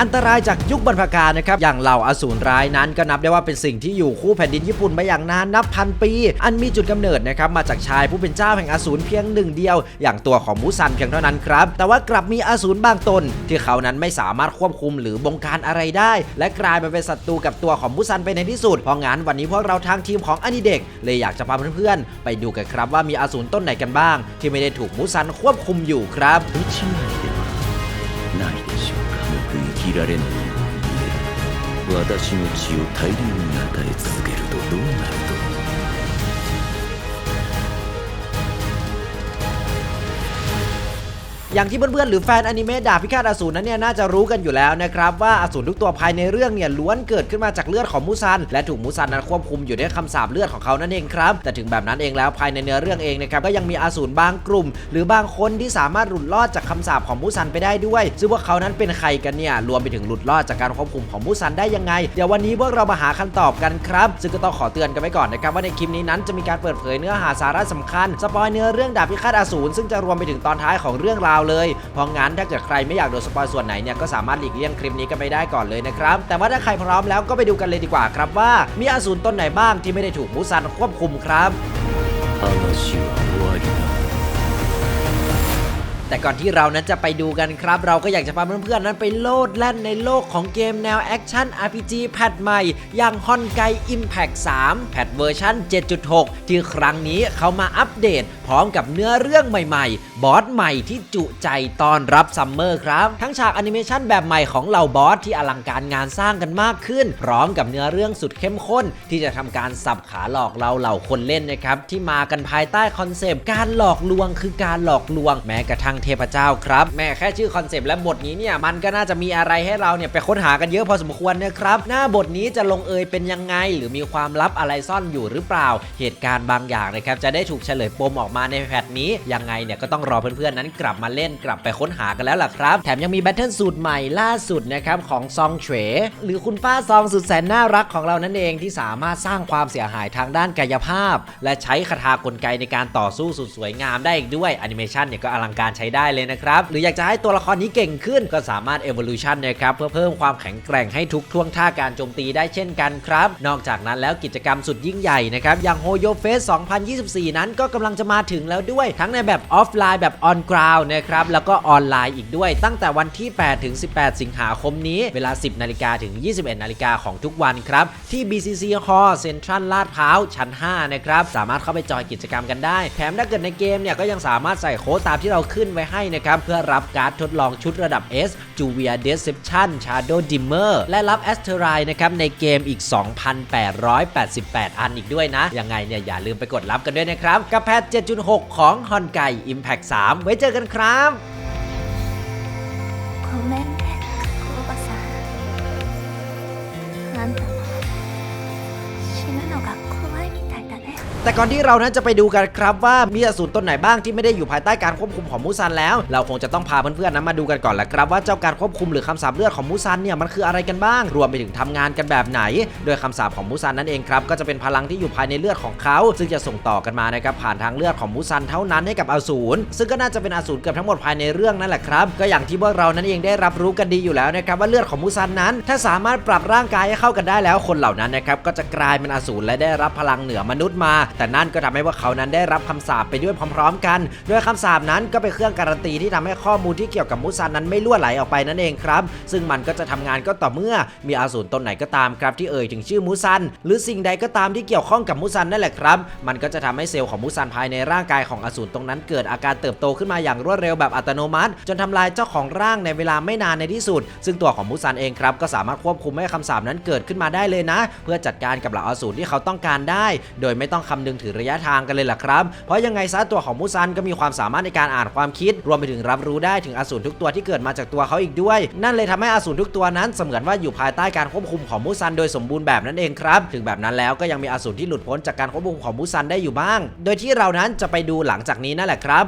อันตรายจากยุคบรรพกานะครับอย่างเหล่าอสูรร้ายนั้นก็นับได้ว่าเป็นสิ่งที่อยู่คู่แผ่นดินญี่ปุ่นมาอย่างนานนับพันปี อันมีจุดกำเนิดนะครับมาจากชายผู้เป็นเจ้าแห่งอสูรเพียงหนึ่งเดียว อย่างตัวของมูซันเพียงเท่านั้นครับแต่ว่ากลับมีอสูรบางตน ที่เขานั้นไม่สามารถควบคุมหรือบงการอะไรได้ และกลายมาเป็นศัตรูกับตัวของมูซันไปในที่สุดเพราะงั้นวันนี้พวกเราทางทีมของอนิเด็กเลยอยากจะพาเพื่อนๆไปดูกันครับว่ามีอสูรต้นไหนกันบ้าง ที่ไม่ได้ถูกมูซันควบคุมอยู่ครับ られないように見える私の血を大量に与え続け อย่างที่เพื่อนๆหรือแฟนอนิเมะดาบพิฆาตอสูรนั้นเนี่ยน่าจะรู้กันอยู่แล้วนะครับว่าอสูรทุกตัวภายในเรื่องเนี่ยล้วนเกิดขึ้นมาจากเลือดของมูซัน และถูกมูซันนั้นควบคุมอยู่ด้วยคำสาปเลือดของเขานั่นเองครับ แต่ถึงแบบนั้นเองแล้วภายในเนื้อเรื่องเองนะครับก็ยังมีอสูรบางกลุ่ม หรือบางคนที่สามารถหลุดรอดจากคำสาปของมูซันไปได้ด้วย ซึ่งพวกเขานั้นเป็นใครกันเนี่ยรวมไปถึงหลุดรอดจากการควบคุมของมูซันได้ยังไง เดี๋ยววันนี้พวกเรามาหาคำตอบกันครับซึ่งก็ต้องขอเตือนกันไว้ก่อนนะครับว่าในคลิปนี้นั้นจะมีการเปิดเผยเนื้อหาสาระสำคัญสปอยเนื้อเรื่องดาบพิฆาตอสูรซึ่งจะรวมไปถึงตอนท้ายของเรื่องราวเลย เพราะงั้นถ้าเกิดใครไม่อยากโดนสปอยส่วนไหนเนี่ยก็สามารถหลีกเลี่ยงคลิปนี้กันไปได้ก่อนเลยนะครับ แต่ว่าถ้าใครพร้อมแล้วก็ไปดูกันเลยดีกว่าครับว่า มีอสูรต้นไหนบ้างที่ไม่ได้ถูกมูซันควบคุมครับแต่ก่อนที่เรานั้นจะไปดูกันครับ เราก็อยากจะพาเพื่อนๆนั้นไปโลดแล่นในโลกของเกมแนวแอคชั่น RPG แพทใหม่ อย่างฮอนไก i Impact 3 แพทเวอร์ชัน7.6 ที่ครั้งนี้เขามาอัปเดต พร้อมกับเนื้อเรื่องใหม่ๆ บอสใหม่ที่จุใจตอนรับซัมเมอร์ครับ ทั้งฉากแอนิเมชันแบบใหม่ของเหล่าบอสที่อลังการงานสร้างกันมากขึ้น พร้อมกับเนื้อเรื่องสุดเข้มข้น ที่จะทำการสับขาหลอกเราเหล่าคนเล่นนะครับที่มากันภายใต้คอนเซปต์การหลอกลวงคือการหลอกลวง แม้กระทั่งเทพเจ้าครับแม่แค่ชื่อคอนเซปต์และบทนี้เนี่ยมันก็น่าจะมีอะไรให้เราเนี่ยไปค้นหากันเยอะพอสมควรนะครับหน้าบทนี้จะลงเอยเป็นยังไง หรือมีความลับอะไรซ่อนอยู่หรือเปล่า เหตุการณ์บางอย่างนะครับจะได้ถูกเฉลยปมออกมาในแพทนี้ ยังไงเนี่ยก็ต้องรอเพื่อนๆนั้นกลับมาเล่นกลับไปค้นหากันแล้วล่ะครับ แถมยังมีแบทเทิลสูตรใหม่ล่าสุดนะครับของซองเฉวหรือคุณป้าซองสุดแสนน่ารักของเรานั่นเองที่สามารถสร้างความเสียหายทางด้านกายภาพ และใช้คาถากลไกในการต่อสู้สุดสวยงามได้อีกด้วยแอนิเมชันเนี่ยก็อลังการใช้ได้เลยนะครับหรืออยากจะให้ตัวละครนี้เก่งขึ้นก็สามารถ evolution นะครับเพื่อเพิ่มความแข็งแกร่งให้ทุกท่วงท่าการโจมตีได้เช่นกันครับ นอกจากนั้นแล้วกิจกรรมสุดยิ่งใหญ่นะครับอย่าง h o y o Fest 2024 นั้นก็กำลังจะมาถึงแล้วด้วย ทั้งในแบบออฟไลน์แบบ on ground นะครับ แล้วก็ออนไลน์อีกด้วย ตั้งแต่วันที่ 8 ถึง 18 สิงหาคมนี้ เวลา 10 นาฬิกาถึง 21 นาฬิกาของทุกวันครับ ที่ BCC Hall Central ลาดพร้าวชั้น 5 นะครับ สามารถเข้าไปจอยกิจกรรมกันได้ แถมถ้าเกิดในเกมเนี่ยก็ยังสามารถใส่โค้ดตามที่เราขึ้นไว้ให้นะครับ เพื่อรับการ์ดทดลองชุดระดับ S จูเวียเดสเซปชั่นชาร์โดดิมเมอร์และรับ a s t e r i นะครับในเกมอีก 2,888 อันอีกด้วยนะ ยังไงเนี่ย อย่าลืมไปกดรับกันด้วยนะครับ กับแพท7.6 ของฮอนไก่ Impact 3 ไว้เจอกันครับ แต่ก่อนที่เรานั้นจะไปดูกันครับว่ามีอสูรต้นไหนบ้างที่ไม่ได้อยู่ภายใต้การควบคุมของมูซันแล้ว เราคงจะต้องพาเพื่อนๆนั้นมาดูกันก่อนแหละครับว่าเจ้าการควบคุมหรือคำสาปเลือดของมูซันเนี่ยมันคืออะไรกันบ้าง รวมไปถึงทำงานกันแบบไหน โดยคำสาปของมูซันนั่นเองครับก็จะเป็นพลังที่อยู่ภายในเลือดของเขาซึ่งจะส่งต่อกันมานะครับผ่านทางเลือดของมูซันเท่านั้นให้กับอสูรซึ่งก็น่าจะเป็นอสูรเกือบทั้งหมดภายในเรื่องนั่นแหละครับก็อย่างที่พวกเรานั้นเองได้รับรู้กันดีอยู่แล้วนะครับว่าเลือดของมูซันนั้น ถ้าสามารถปรับร่างกายให้เข้ากันได้แล้วคนเหล่านั้นนะครับก็จะกลายเป็นอสูรและได้รับพลังเหนือมนุษย์มาแต่นั่นก็ทำให้พวกเขานั้นได้รับคำสาปไปด้วยพร้อมๆ กัน โดยคำสาปนั้นก็เป็นเครื่องการันตีที่ทำให้ข้อมูลที่เกี่ยวกับมูซันนั้นไม่ล่วไหลออกไปนั่นเองครับ ซึ่งมันก็จะทำงานก็ต่อเมื่อมีอสูรตนไหนก็ตามครับที่เอ่ยถึงชื่อมูซัน หรือสิ่งใดก็ตามที่เกี่ยวข้องกับมูซันนั่นแหละครับ มันก็จะทำให้เซลล์ของมูซันภายในร่างกายของอสูรตรงนั้นเกิดอาการเติบโตขึ้นมาอย่างรวดเร็วแบบอัตโนมัติ จนทำลายเจ้าของร่างในเวลาไม่นานในที่สุด ซึ่งตัวของมูซันเองครับก็สามารถควบคุมให้คำสาปนั้นเกิดขึ้นมาได้เลยนะ เพื่อจัดการกับเหล่าอสูรที่เขาต้องการได้ โดยไม่ต้องคำนึงถึงระยะทางกันเลยล่ะครับ เพราะยังไงซะตัวของมูซันก็มีความสามารถในการอ่านความคิด รวมไปถึงรับรู้ได้ถึงอสูรทุกตัวที่เกิดมาจากตัวเขาอีกด้วย นั่นเลยทำให้อสูรทุกตัวนั้นเสมือนว่าอยู่ภายใต้การควบคุมของมูซันโดยสมบูรณ์แบบนั่นเองครับ ถึงแบบนั้นแล้วก็ยังมีอสูรที่หลุดพ้นจากการควบคุมของมูซันได้อยู่บ้าง โดยที่เรานั้นจะไปดูหลังจากนี้นั่นแหละครับ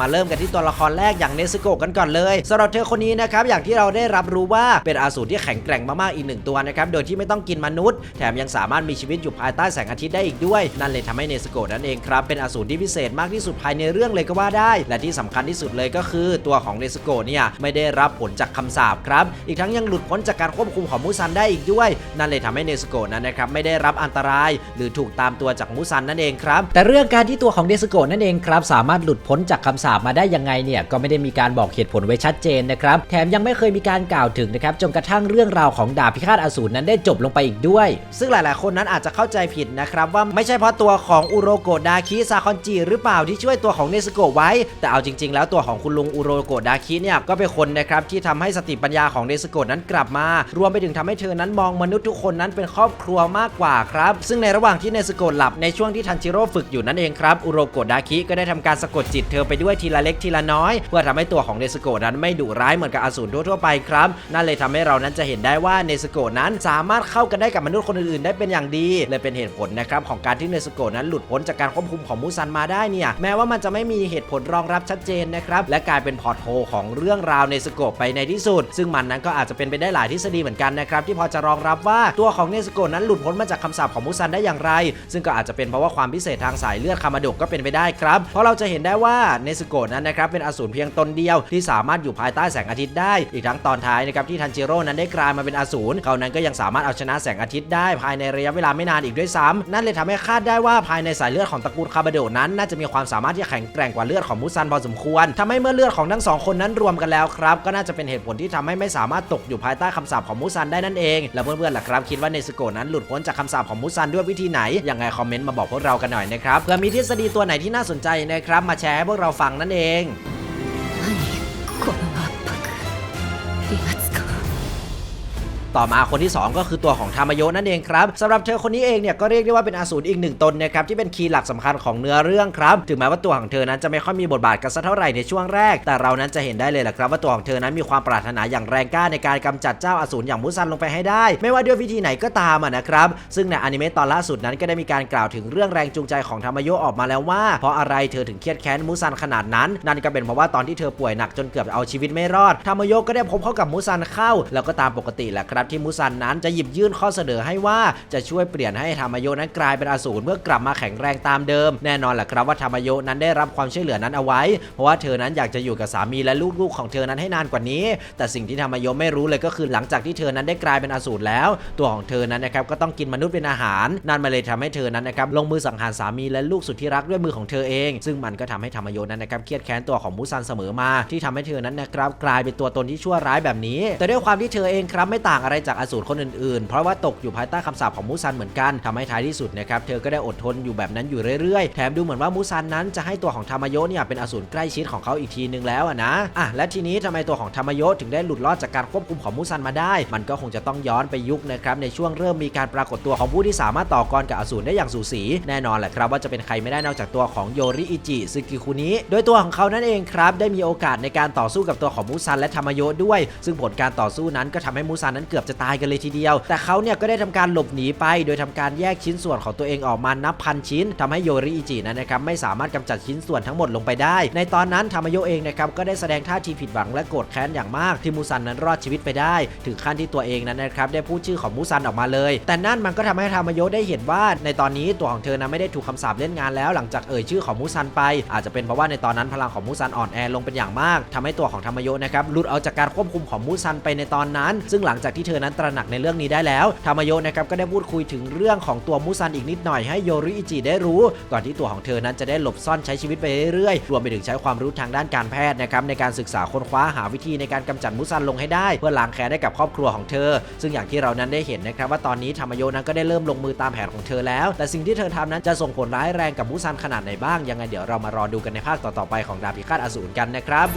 มาเริ่มกันที่ตัวละครแรกอย่างเนสโกะกันก่อนเลยสำหรับเธอคนนี้นะครับอย่างที่เราได้รับรู้ว่าเป็นอาสูรที่แข็งแกร่งมากๆอีกหนึ่งตัวนะครับโดยที่ไม่ต้องกินมนุษย์ แถมยังสามารถมีชีวิตอยู่ภายใต้แสงอาทิตย์ได้อีกด้วย นั่นเลยทำให้เนสโกะนั่นเองครับเป็นอาสูรที่พิเศษมากที่สุดภายในเรื่องเลยก็ว่าได้ และที่สำคัญที่สุดเลยก็คือตัวของเนสโกะเนี่ยไม่ได้รับผลจากคำสาปครับอีกทั้งยังหลุดพ้นจากการควบคุมของมูซันได้อีกด้วย นั่นเลยทำให้เนสโกะนั้นนะครับไม่ได้รับอันตราย หรือถูกตามตัวจากมูซันนั่นเองครับแต่เรื่องการที่ตัวของเนสโกะนั่นเองครับสามารถหลุดพ้นจากคำสาปมาได้ยังไงเนี่ยก็ไม่ได้มีการบอกเหตุผลไว้ชัดเจนนะครับ แถมยังไม่เคยมีการกล่าวถึงนะครับจนกระทั่งเรื่องราวของดาบพิฆาตอสูรนั้นได้จบลงไปอีกด้วย ซึ่งหลาย ๆ คนนั้นอาจจะเข้าใจผิดนะครับว่าไม่ใช่เพราะตัวของอุโรโกดาคิซาคอนจิหรือเปล่าที่ช่วยตัวของเนสโกไว้ แต่เอาจริง ๆ แล้วตัวของคุณลุงอุโรโกดาคิเนี่ยก็เป็นคนนะครับที่ทำให้สติปัญญาของเนสโกนั้นกลับมา รวมไปถึงทำให้เธอนั้นมองมนุษย์ทุกคนนั้นเป็นครอบครัวมากกว่าครับ ซึ่งในระหว่างที่เนสโกหลับในช่วงที่ทันจิโร่ฝึกอยู่นั่นเองครับอุโรโกดาคิก็ได้ทำการสะกดจิตเธอไปด้วยทีละเล็กทีละน้อย เพื่อทำให้ตัวของเนสโกนั้นไม่ดุร้ายเหมือนกับอสูรทั่วๆไปครับนั่นเลยทำให้เรานั้นจะเห็นได้ว่าเนสโกนั้นสามารถเข้ากันได้กับมนุษย์คนอื่นๆ ได้เป็นอย่างดี เลยเป็นเหตุผลนะครับของการที่เนสโกนั้นหลุดพ้นจากการควบคุมของมูซันมาได้เนี่ยแม้ว่ามันจะไม่มีเหตุผลรองรับชัดเจนนะครับและกลายเป็นพอร์ตโฮของเรื่องราวเนสโกไปในที่สุด ซึ่งมันนั้นก็อาจจะเป็นไปได้หลายทฤษฎีเหมือนกันนะครับที่พอจะรองรับว่าตัวของเนสโกนั้นหลุดพ้นมาจากคำสาปของมูซันได้อย่างไร ซึ่งก็อาจจะเป็นเพราะว่าความพิเศษทางสายเลือดคามาโดะก็เป็นไปได้ครับเพราะเราจะเห็นได้ว่าเนสโกะนั้นนะครับเป็นอสูรเพียงตนเดียวที่สามารถอยู่ภายใต้แสงอาทิตย์ได้ อีกทั้งตอนท้ายนะครับที่ทันจิโร่นั้นได้กลายมาเป็นอสูรเขานั้นก็ยังสามารถเอาชนะแสงอาทิตย์ได้ภายในระยะเวลาไม่นานอีกด้วยซ้ำนั่นเลยทำให้คาดได้ว่าภายในสายเลือดของตระกูลคาบาโดนั้นน่าจะมีความสามารถที่แข็งแกร่งกว่าเลือดของมูซันพอสมควรทำให้เมื่อเลือดของทั้งสองคนนั้นรวมกันแล้วครับก็น่าจะเป็นเหตุผลที่ทำให้ไม่สามารถตกอยู่ภายใต้คำสาปของมูซันได้นั่นเอง แล้วเพื่อนๆล่ะครับคิดว่าเนสโกะนั้นหลุดพ้นจากคำสาปของมูซันด้วยวิธีไหนยังไงคอมเมนต์มาบอกพวกเรากันหน่อยนะครับเผื่อมีทฤษฎีตัวไหนที่น่าสนใจนะครับมาแชร์ให้พวกเราฟังังนั่นเอง ต่อมาคนที่ 2 ก็คือตัวของทามายนั่นเองครับสำหรับเธอคนนี้เองเนี่ยก็เรียกได้ว่าเป็นอาสูรอีกหนึ่งตนนะครับที่เป็นคีย์หลักสำคัญของเนื้อเรื่องครับถึงแม้ว่าตัวของเธอนั้นจะไม่ค่อยมีบทบาทกันสักเท่าไหร่ในช่วงแรก แต่เรานั้นจะเห็นได้เลยแหละครับว่าตัวของเธอนั้นมีความปรารถนาอย่างแรงกล้าในการกำจัดเจ้าอสูรอย่างมุซันลงไปให้ได้ ไม่ว่าด้วยวิธีไหนก็ตามนะครับซึ่งในอนิเมะตอนล่าสุดนั้นก็ได้มีการกล่าวถึงเรื่องแรงจูงใจของทามายออกมาแล้วว่า เพราะอะไรเธอถึงเครียดแค้นมุซันขนาดนั้น นั่นก็เป็นเพราะว่าตอนที่เธอป่วยหนักจนเกือบเอาชีวิตไม่รอดทามายก็ได้พบเข้ากับมุซันเข้า แล้วก็ตามปกติแหละครับที่ มุซันนั้นจะหยิบยื่นข้อเสนอให้ว่าจะช่วยเปลี่ยนให้ทามายนั้นกลายเป็นอสูรเมื่อกลับมาแข็งแรงตามเดิม แน่นอนแหละครับว่าทามายนั้นได้รับความช่วยเหลือนั้นเอาไว้ เพราะว่าเธอนั้นอยากจะอยู่กับสามีและลูกๆของเธอนั้นให้นานกว่านี้ แต่สิ่งที่ทามายไม่รู้เลยก็คือหลังจากที่เธอนั้นได้กลายเป็นอสูรแล้ว ตัวของเธอนั้นนะครับก็ต้องกินมนุษย์เป็นอาหารนั่นมาเลยทำให้เธอนั้นนะครับลงมือสังหารสามีและลูกสุดที่รักด้วยมือของเธอเอง ซึ่งมันก็ทำให้ทามายนั้นนะครับเครียดแค้นตัวของมุซันเสมอมา ที่ทำให้เธอนั้นนะครับกลายเป็นตัวตนที่ชั่วร้ายแบบนี้ แต่ด้วยความที่เธอเองครับไม่ต่างอะไรจากอสูรคนอื่นๆ เพราะว่าตกอยู่ภายใต้คำสาปของมูซันเหมือนกันทำให้ท้ายที่สุดนะครับเธอก็ได้อดทนอยู่แบบนั้นอยู่เรื่อยๆ แถมดูเหมือนว่ามูซันนั้นจะให้ตัวของทามายเนี่ยเป็นอสูรใกล้ชิดของเขาอีกทีนึงแล้วนะอะและทีนี้ทำไมตัวของทามายถึงได้หลุดรอดจากการควบคุมของมูซันมาได้ มันก็คงจะต้องย้อนไปยุคนะครับในช่วงเริ่มมีการปรากฏตัวของผู้ที่สามารถต่อกรกับอสูรได้อย่างสูสีแน่นอนแหละครับว่าจะเป็นใครไม่ได้นอกจากตัวของโยริอิจิซึกิคุนิโดยตัวของเขานั่นเองครับได้มีโอกาสในการต่อสู้กับตัวของมูซันและทามายด้วย ซึ่งผลการต่อสู้นั้นก็ทำให้มูซันนั้นเกือบจะตายกันเลยทีเดียว แต่เขาเนี่ยก็ได้ทำการหลบหนีไป โดยทำการแยกชิ้นส่วนของตัวเองออกมานับพันชิ้นทำให้โยริอิจินั้นนะครับไม่สามารถกำจัดชิ้นส่วนทั้งหมดลงไปได้ ในตอนนั้นทามายเองนะครับก็ได้แสดงท่าทีผิดหวังและโกรธแค้นอย่างมากที่มูซันนั้นรอดชีวิตไปได้ ถึงขั้นที่ตัวเองนั้นนะครับได้พูดชื่อของมูซันออกมาเลย แต่นั่นมันก็ทำให้ทามายได้เห็นว่า ในตอนนี้ตัวของเธอนั้นไม่ได้ถูกคำสาปเล่นงานแล้ว หลังจากเอ่ยชื่อของมูซันไป อาจจะเป็นเพราะว่าในตอนนั้นพลังของมูซันอ่อนแอลงเป็นอย่างมากทำให้ตัวของทามายนะครับหลุดเอาจากการควบคุมของมูซันไปในตอนนั้น ซึ่งหลังจากที่เธอนั้นตระหนักในเรื่องนี้ได้แล้วทามายนะครับก็ได้พูดคุยถึงเรื่องของตัวมูซันอีกนิดหน่อยให้โยริอิจิได้รู้ ก่อนที่ตัวของเธอนั้นจะได้หลบซ่อนใช้ชีวิตไปเรื่อยๆรวมไปถึงใช้ความรู้ทางด้านการแพทย์นะครับในการศึกษาค้นคว้าหาวิธีในการกำจัดมูซันลงให้ได้ เพื่อล้างแค้นให้กับครอบครัวของเธอ ซึ่งอย่างที่เรานั้นได้เห็นนะครับว่าตอนนี้ธรรมโยนั้นก็ได้เริ่มลงมือตามแผนของเธอแล้ว แต่สิ่งที่เธอทำนั้นจะส่งผลร้ายแรงกับมูซันขนาดไหนบ้างยังไงเดี๋ยวเรามารอดูกันในภาคต่อๆไปของดาบพิฆาตอสูรกันนะครับ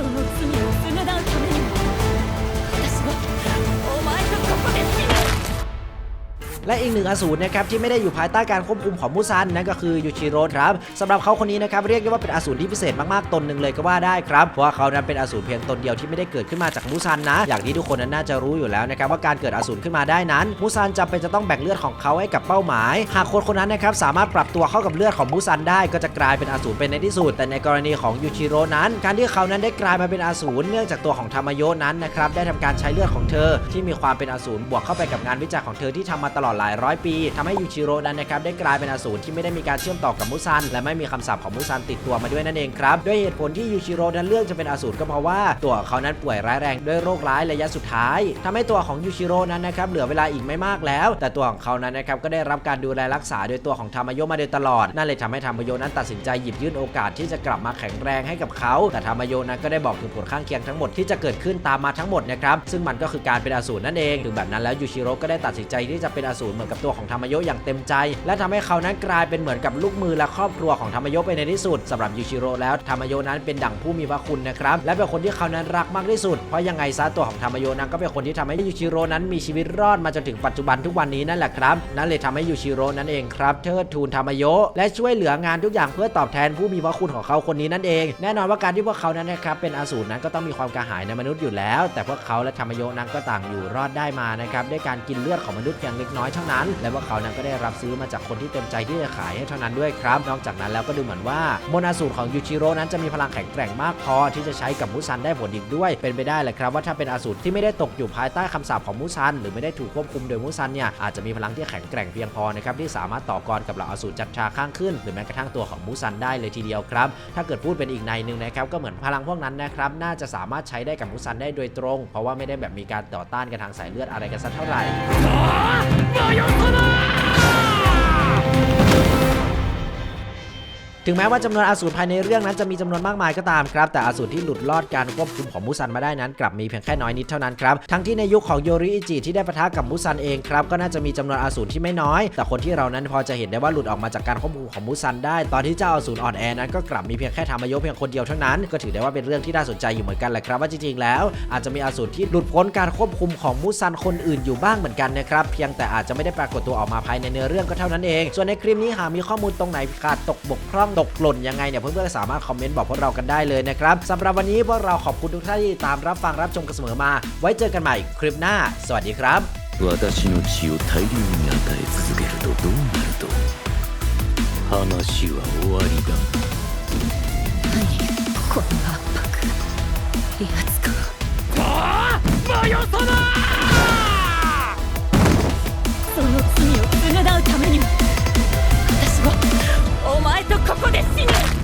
และอีกหนึ่งอสูรนะครับที่ไม่ได้อยู่ภายใต้การควบคุมของมุซันนั่นก็คือยูชิโร่ครับสำหรับเขาคนนี้นะครับเรียกได้ว่าเป็นอสูรที่พิเศษมากๆตนหนึ่งเลยก็ว่าได้ครับเพราะว่าเขานั้นเป็นอสูรเพียงตนเดียวที่ไม่ได้เกิดขึ้นมาจากมุซันนะ อย่างที่ทุกคนนั้นน่าจะรู้อยู่แล้วนะครับว่าการเกิดอสูรขึ้นมาได้นั้นมุซันจำเป็นจะต้องแบ่งเลือดของเขาให้กับเป้าหมาย หากคนคนนั้นนะครับสามารถปรับตัวเข้ากับเลือดของมุซันได้ก็จะกลายเป็นอสูรเป็นในที่สุด แต่ในกรณีของยูชิโร่นั้น การที่เขานั้นได้กลายมาเป็นอสูรเนื่องจากตัวของธรรมโยนั้นนะครับได้ทำการใช้เลือดของเธอ ที่มีความเป็นอสูรบวกเข้าไปกับงานวิจัยของเธอที่ทำมาตลอดหลายร้อยปีทำให้ยูชิโร่นั้นนะครับได้กลายเป็นอสูรที่ไม่ได้มีการเชื่อมต่อกับมุซัน และไม่มีคำสาปของมุซันติดตัวมาด้วยนั่นเองครับด้วยเหตุผลที่ยูชิโร่นั้นเลือกจะเป็นอสูรก็เพราะว่าตัวเขานั้นป่วยร้ายแรงด้วยโรคร้ายระยะสุดท้ายทำให้ตัวของยูชิโร่นั้นนะครับเหลือเวลาอีกไม่มากแล้ว แต่ตัวของเขานั้นนะครับก็ได้รับการดูแลรักษาโดยตัวของธรรมโยมาโดยตลอดนั่นเลยทำให้ธรรมโยนั้นตัดสินใจหยิบยื่นโอกาสที่จะกลับมาแข็งแรงให้กับเขาแต่ธรรมโยนั้นก็ได้บอกถึงผลข้างเคียงทั้งหมดที่จะเกิดขึ้นตามมาทั้งหมดนะครับซึ่งมันก็คือการเป็นอสูรนั่นเองถึงแบบนั้นแล้วยูชิโร่ก็ได้ตัดสินใจที่จะเป็นอสเหมือนกับตัวของธรรมโยอย่างเต็มใจ และทำให้เขานั้นกลายเป็นเหมือนกับลูกมือและครอบครัวของธรรมโยไปในที่สุดสำหรับยูชิโร่แล้วธรรมโยนั้นเป็นดั่งผู้มีพระคุณนะครับและเป็นคนที่เขานั้นรักมากที่สุดเพราะยังไงซะตัวของธรรมโยนั้นก็เป็นคนที่ทำให้ยูชิโร่นั้นมีชีวิตรอดมาจนถึงปัจจุบันทุกวันนี้นั่นแหละครับนั่นเลยทำให้ยูชิโร่นั้นเองครับเทิดทูนธรรมโยและช่วยเหลืองานทุกอย่างเพื่อตอบแทนผู้มีพระคุณของเขาคนนี้นั่นเอง แน่นอนว่าการที่พวกเขานั้นนะครับเป็นอสูรนั้นก็ต้องมีความกระหายในมนุษย์อยู่แล้ว แต่พวกเขาและธรรมโยนั้นก็ต่างอยู่รอดได้มานะครับด้วยการกินเลือดของมนุษย์เพียงเล็กน้อยเท่านั้น และพวกเขานั้นก็ได้รับซื้อมาจากคนที่เต็มใจที่จะขายให้เท่านั้นด้วยครับ นอกจากนั้นแล้วก็ดูเหมือนว่ามนต์อสูรของยูชิโร่นั้นจะมีพลังแข็งแกร่งมากพอที่จะใช้กับมุซันได้ผลอีกด้วย เป็นไปได้แหละครับว่าถ้าเป็นอาสูรที่ไม่ได้ตกอยู่ภายใต้คำสาปของมุซัน หรือไม่ได้ถูกควบคุมโดยมุซันเนี่ยอาจจะมีพลังที่แข็งแกร่งเพียงพอนะครับที่สามารถต่อกรกับเหล่าอาสูรจัดชาข้างขึ้น หรือแม้กระทั่งตัวของมุซันได้เลยทีเดียวครับ ถ้าเกิดพูดเป็นอีกในหนึ่งนะครับก็เหมือนพลังพวกนั้นนะครับน่าจะสามารถใช้ได้กับมุซันได้โดยตรง เพราะว่าไม่ได้แบบมีการต่อต้านกันทางสายเลือดอะไรกันสักเท่าไหร่の世様 ถึงแม้ว่าจำนวนอสูรภายในเรื่องนั้นจะมีจำนวนมากมายก็ตามครับ แต่อสูรที่หลุดรอดการควบคุมของมุซันมาได้นั้น กลับมีเพียงแค่น้อยนิดเท่านั้นครับ ทั้งที่ในยุคของโยริอิจิที่ได้ปะทะกับมุซันเองครับก็น่าจะมีจำนวนอสูรที่ไม่น้อย แต่คนที่เรานั้นพอจะเห็นได้ว่าหลุดออกมาจากการควบคุมของมุซันได้ ตอนที่เจ้าอสูรอ่อนแอนั้นก็กลับมีเพียงแค่ธรรมโยเพียงคนเดียวเท่านั้น ก็ถือได้ว่าเป็นเรื่องที่น่าสนใจอยู่เหมือนกันแหละครับว่าจริงๆแล้ว อาจจะมีอสูรที่หลุดพ้นการควบคุมของมุซันคนอื่นอยู่บ้างเหมือนกันนะครับเพียงแต่อาจจะไม่ได้ปรากฏตัวออกมาภายในเนื้อเรื่องก็เท่านั้นเอง ส่วนในคลิปนี้หากมีข้อมูลตรงไหนขาดตกบกพร่องตกหล่นยังไงเนี่ยเพื่อนๆสามารถคอมเมนต์บอกพวกเรากันได้เลยนะครับสำหรับวันนี้พวกเราขอบคุณทุกท่านที่ตามรับฟังรับชมกันเสมอมา ไว้เจอกันใหม่คลิปหน้า สวัสดีครับ私の血を大量に与え続けるとどうなると話は終わりだ何この圧迫威圧感ああマヨ様その罪を償うためにもここで死ぬ。